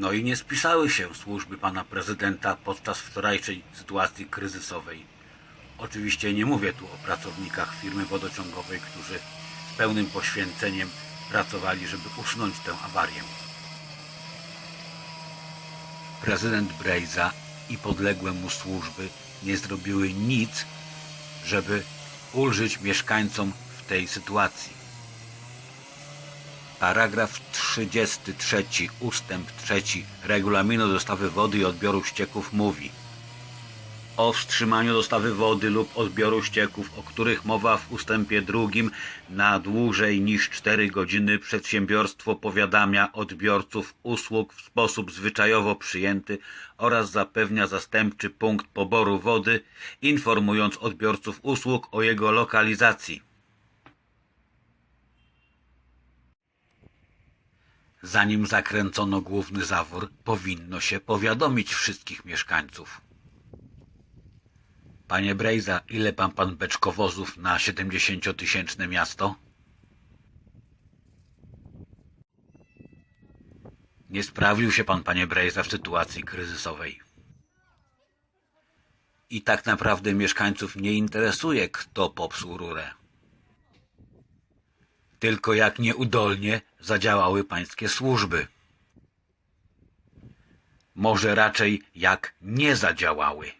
No i nie spisały się służby pana prezydenta podczas wczorajszej sytuacji kryzysowej. Oczywiście nie mówię tu o pracownikach firmy wodociągowej, którzy z pełnym poświęceniem pracowali, żeby usunąć tę awarię. Prezydent Brejza i podległe mu służby nie zrobiły nic, żeby ulżyć mieszkańcom w tej sytuacji. Paragraf 33 ustęp 3 regulaminu dostawy wody i odbioru ścieków mówi o wstrzymaniu dostawy wody lub odbioru ścieków, o których mowa w ustępie drugim, na dłużej niż 4 godziny przedsiębiorstwo powiadamia odbiorców usług w sposób zwyczajowo przyjęty oraz zapewnia zastępczy punkt poboru wody, informując odbiorców usług o jego lokalizacji. Zanim zakręcono główny zawór, powinno się powiadomić wszystkich mieszkańców. Panie Brejza, ile pan pan beczkowozów na 70-tysięczne miasto? Nie sprawił się pan, panie Brejza, w sytuacji kryzysowej. I tak naprawdę mieszkańców nie interesuje, kto popsuł rurę. Tylko jak nieudolnie zadziałały pańskie służby. Może raczej jak nie zadziałały.